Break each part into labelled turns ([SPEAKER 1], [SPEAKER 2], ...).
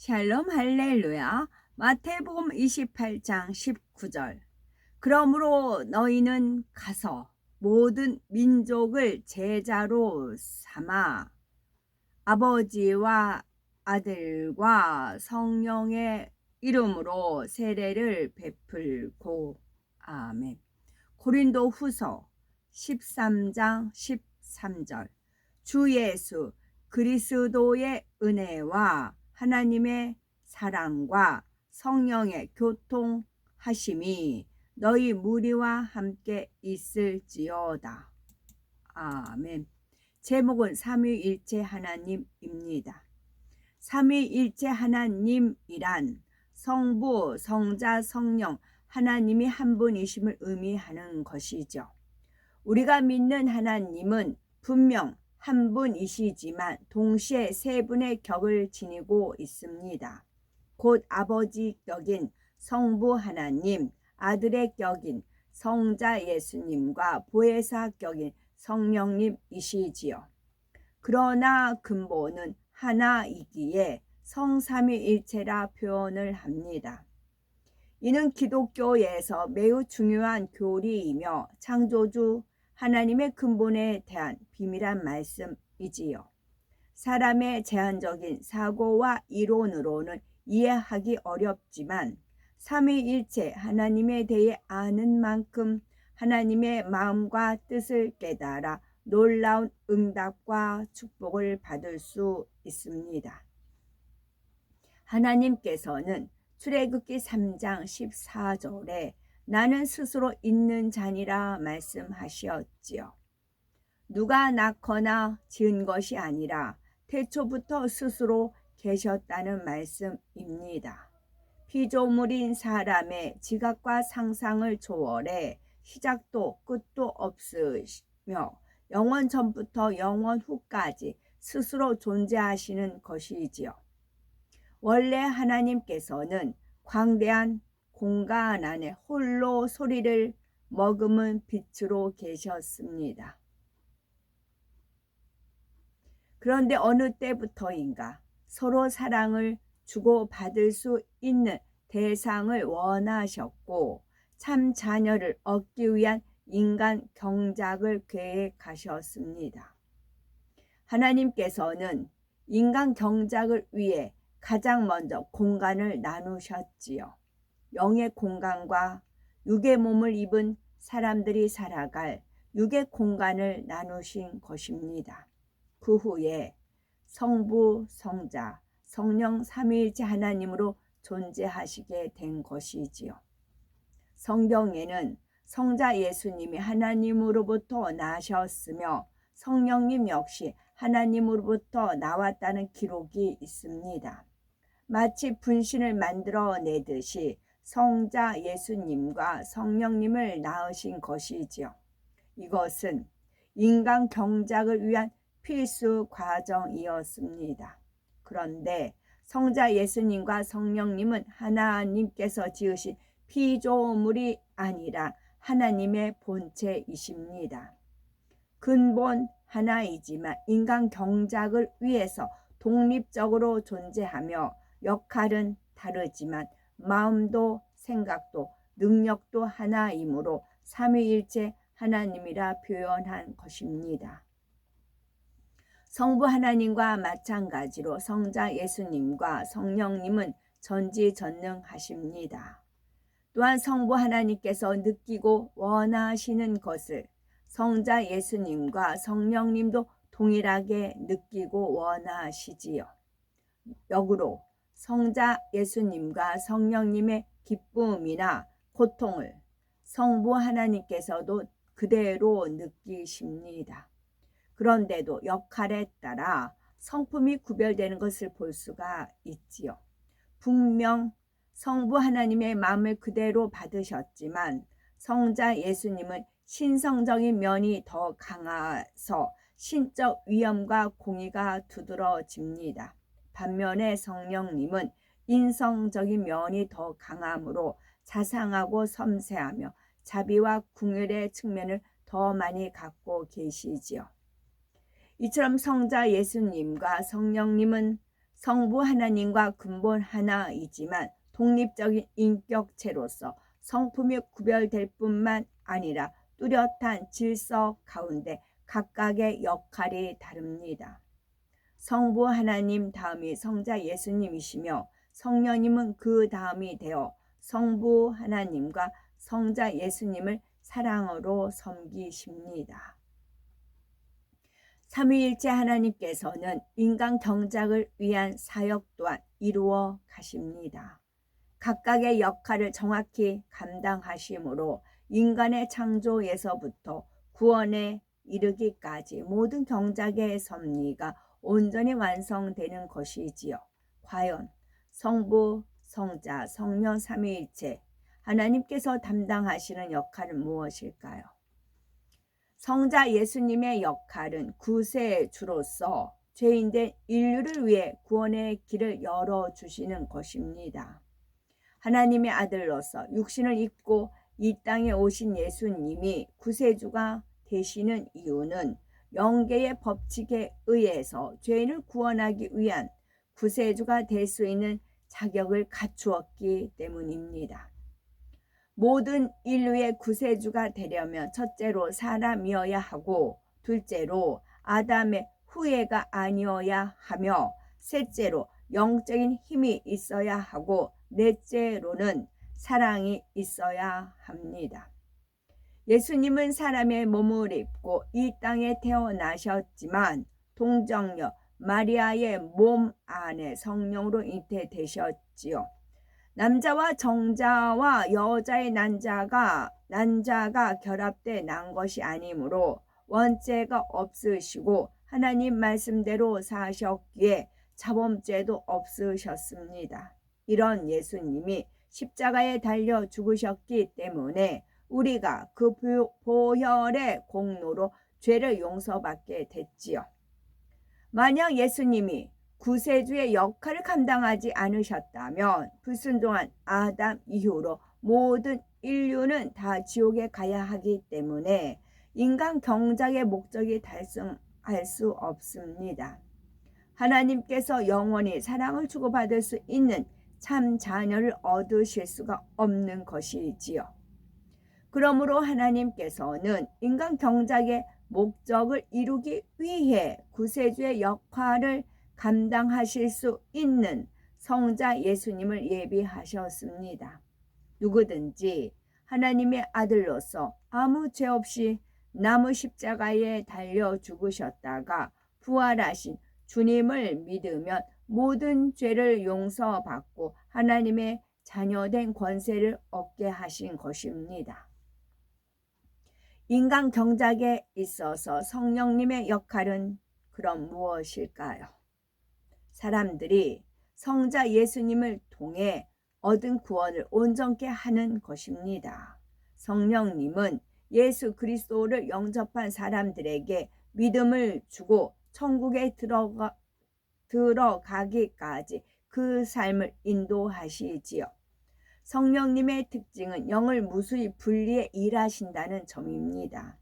[SPEAKER 1] 샬롬 할렐루야. 마태복음 28장 19절. 그러므로 너희는 가서 모든 민족을 제자로 삼아 아버지와 아들과 성령의 이름으로 세례를 베풀고 아멘. 고린도 후서 13장 13절. 주 예수 그리스도의 은혜와 하나님의 사랑과 성령의 교통하심이 너희 무리와 함께 있을지어다. 아멘. 제목은 삼위일체 하나님입니다. 삼위일체 하나님이란 성부, 성자, 성령 하나님이 한 분이심을 의미하는 것이죠. 우리가 믿는 하나님은 분명 한 분이시지만 동시에 세 분의 격을 지니고 있습니다. 곧 아버지 격인 성부 하나님, 아들의 격인 성자 예수님과 보혜사 격인 성령님이시지요. 그러나 근본은 하나이기에 성삼위일체라 표현을 합니다. 이는 기독교에서 매우 중요한 교리이며 창조주 하나님의 근본에 대한 비밀한 말씀이지요. 사람의 제한적인 사고와 이론으로는 이해하기 어렵지만 삼위일체 하나님에 대해 아는 만큼 하나님의 마음과 뜻을 깨달아 놀라운 응답과 축복을 받을 수 있습니다. 하나님께서는 출애굽기 3장 14절에 나는 스스로 있는 자니라 말씀하시었지요. 누가 낳거나 지은 것이 아니라 태초부터 스스로 계셨다는 말씀입니다. 피조물인 사람의 지각과 상상을 초월해 시작도 끝도 없으시며 영원 전부터 영원 후까지 스스로 존재하시는 것이지요. 원래 하나님께서는 광대한 공간 안에 홀로 소리를 머금은 빛으로 계셨습니다. 그런데 어느 때부터인가 서로 사랑을 주고받을 수 있는 대상을 원하셨고 참 자녀를 얻기 위한 인간 경작을 계획하셨습니다. 하나님께서는 인간 경작을 위해 가장 먼저 공간을 나누셨지요. 영의 공간과 육의 몸을 입은 사람들이 살아갈 육의 공간을 나누신 것입니다. 그 후에 성부, 성자, 성령 삼위일체 하나님으로 존재하시게 된 것이지요. 성경에는 성자 예수님이 하나님으로부터 나셨으며 성령님 역시 하나님으로부터 나왔다는 기록이 있습니다. 마치 분신을 만들어 내듯이 성자 예수님과 성령님을 낳으신 것이지요. 이것은 인간 경작을 위한 필수 과정이었습니다. 그런데 성자 예수님과 성령님은 하나님께서 지으신 피조물이 아니라 하나님의 본체이십니다. 근본 하나이지만 인간 경작을 위해서 독립적으로 존재하며 역할은 다르지만 마음도 생각도 능력도 하나이므로 삼위일체 하나님이라 표현한 것입니다. 성부 하나님과 마찬가지로 성자 예수님과 성령님은 전지전능하십니다. 또한 성부 하나님께서 느끼고 원하시는 것을 성자 예수님과 성령님도 동일하게 느끼고 원하시지요. 역으로 성자 예수님과 성령님의 기쁨이나 고통을 성부 하나님께서도 그대로 느끼십니다. 그런데도 역할에 따라 성품이 구별되는 것을 볼 수가 있지요. 분명 성부 하나님의 마음을 그대로 받으셨지만 성자 예수님은 신성적인 면이 더 강해서 신적 위험과 공의가 두드러집니다. 반면에 성령님은 인성적인 면이 더 강하므로 자상하고 섬세하며 자비와 궁율의 측면을 더 많이 갖고 계시지요. 이처럼 성자 예수님과 성령님은 성부 하나님과 근본 하나이지만 독립적인 인격체로서 성품이 구별될 뿐만 아니라 뚜렷한 질서 가운데 각각의 역할이 다릅니다. 성부 하나님 다음이 성자 예수님이시며 성령님은 그 다음이 되어 성부 하나님과 성자 예수님을 사랑으로 섬기십니다. 삼위일체 하나님께서는 인간 경작을 위한 사역 또한 이루어 가십니다. 각각의 역할을 정확히 감당하심으로 인간의 창조에서부터 구원에 이르기까지 모든 경작의 섭리가 온전히 완성되는 것이지요. 과연 성부, 성자, 성령 삼위일체 하나님께서 담당하시는 역할은 무엇일까요? 성자 예수님의 역할은 구세주로서 죄인된 인류를 위해 구원의 길을 열어 주시는 것입니다. 하나님의 아들로서 육신을 입고 이 땅에 오신 예수님이 구세주가 되시는 이유는 영계의 법칙에 의해서 죄인을 구원하기 위한 구세주가 될 수 있는 자격을 갖추었기 때문입니다. 모든 인류의 구세주가 되려면 첫째로 사람이어야 하고 둘째로 아담의 후예가 아니어야 하며 셋째로 영적인 힘이 있어야 하고 넷째로는 사랑이 있어야 합니다. 예수님은 사람의 몸을 입고 이 땅에 태어나셨지만 동정녀 마리아의 몸 안에 성령으로 잉태되셨지요. 남자와 정자와 여자의 난자가 난자가 결합돼 난 것이 아니므로 원죄가 없으시고 하나님 말씀대로 사셨기에 자범죄도 없으셨습니다. 이런 예수님이 십자가에 달려 죽으셨기 때문에 우리가 그 보혈의 공로로 죄를 용서받게 됐지요. 만약 예수님이 구세주의 역할을 감당하지 않으셨다면 불순종한 아담 이후로 모든 인류는 다 지옥에 가야 하기 때문에 인간 경작의 목적이 달성할 수 없습니다. 하나님께서 영원히 사랑을 주고받을 수 있는 참 자녀를 얻으실 수가 없는 것이지요. 그러므로 하나님께서는 인간 경작의 목적을 이루기 위해 구세주의 역할을 감당하실 수 있는 성자 예수님을 예비하셨습니다. 누구든지 하나님의 아들로서 아무 죄 없이 나무 십자가에 달려 죽으셨다가 부활하신 주님을 믿으면 모든 죄를 용서받고 하나님의 자녀된 권세를 얻게 하신 것입니다. 인간 경작에 있어서 성령님의 역할은 그럼 무엇일까요? 사람들이 성자 예수님을 통해 얻은 구원을 온전케 하는 것입니다. 성령님은 예수 그리스도를 영접한 사람들에게 믿음을 주고 천국에 들어가, 들어가기까지 그 삶을 인도하시지요. 성령님의 특징은 영을 무수히 분리해 일하신다는 점입니다.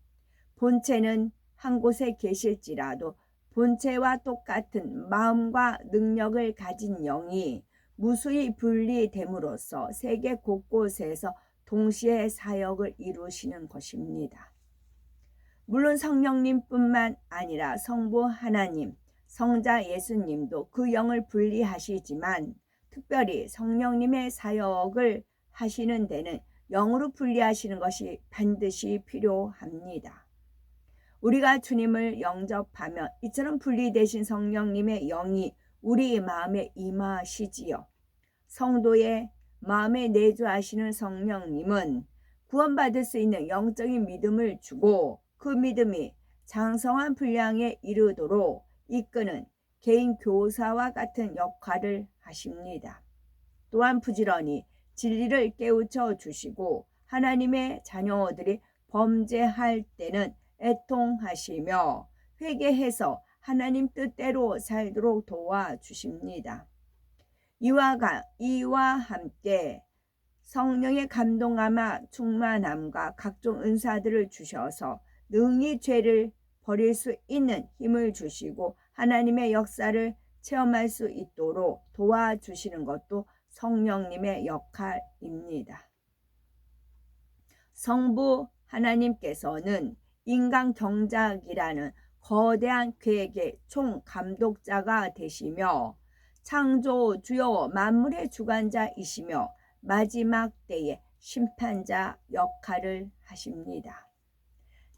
[SPEAKER 1] 본체는 한 곳에 계실지라도 본체와 똑같은 마음과 능력을 가진 영이 무수히 분리됨으로써 세계 곳곳에서 동시에 사역을 이루시는 것입니다. 물론 성령님뿐만 아니라 성부 하나님, 성자 예수님도 그 영을 분리하시지만 특별히 성령님의 사역을 하시는 데는 영으로 분리하시는 것이 반드시 필요합니다. 우리가 주님을 영접하면 이처럼 분리되신 성령님의 영이 우리 마음에 임하시지요. 성도의 마음에 내주하시는 성령님은 구원받을 수 있는 영적인 믿음을 주고 그 믿음이 장성한 분량에 이르도록 이끄는 개인 교사와 같은 역할을 하십니다. 또한 부지런히 진리를 깨우쳐 주시고 하나님의 자녀들이 범죄할 때는 애통하시며 회개해서 하나님 뜻대로 살도록 도와주십니다. 이와, 가, 이와 함께 성령의 감동함과 충만함과 각종 은사들을 주셔서 능히 죄를 버릴 수 있는 힘을 주시고 하나님의 역사를 체험할 수 있도록 도와주시는 것도 성령님의 역할입니다. 성부 하나님께서는 인간 경작이라는 거대한 계획의 총 감독자가 되시며 창조 주요 만물의 주관자이시며 마지막 때의 심판자 역할을 하십니다.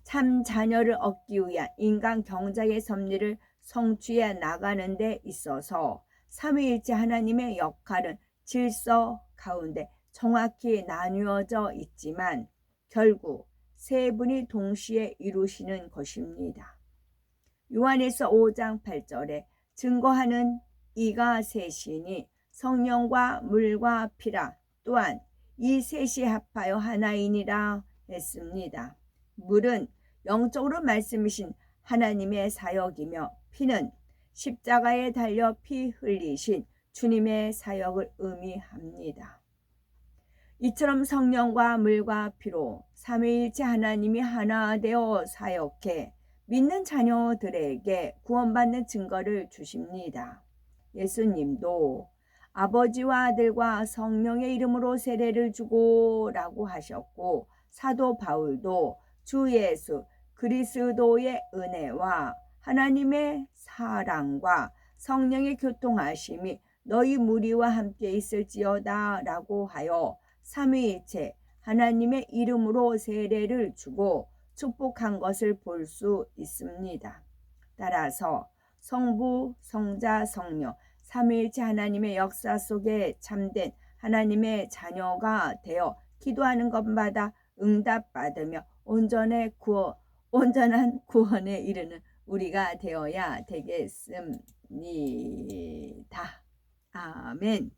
[SPEAKER 1] 참 자녀를 얻기 위한 인간 경작의 섭리를 성취해 나가는 데 있어서 삼위일체 하나님의 역할은 질서 가운데 정확히 나누어져 있지만 결국 세 분이 동시에 이루시는 것입니다. 요한에서 5장 8절에 증거하는 이가 셋이니 성령과 물과 피라 또한 이 셋이 합하여 하나이니라 했습니다. 물은 영적으로 말씀이신 하나님의 사역이며 피는 십자가에 달려 피 흘리신 주님의 사역을 의미합니다. 이처럼 성령과 물과 피로 삼위일체 하나님이 하나 되어 사역해 믿는 자녀들에게 구원받는 증거를 주십니다. 예수님도 아버지와 아들과 성령의 이름으로 세례를 주고 라고 하셨고 사도 바울도 주 예수 그리스도의 은혜와 하나님의 사랑과 성령의 교통하심이 너희 무리와 함께 있을지어다 라고 하여 삼위일체 하나님의 이름으로 세례를 주고 축복한 것을 볼 수 있습니다. 따라서 성부, 성자, 성령, 삼위일체 하나님의 역사 속에 참된 하나님의 자녀가 되어 기도하는 것마다 응답받으며 온전한 구원에 이르는 우리가 되어야 되겠습니다. 아멘.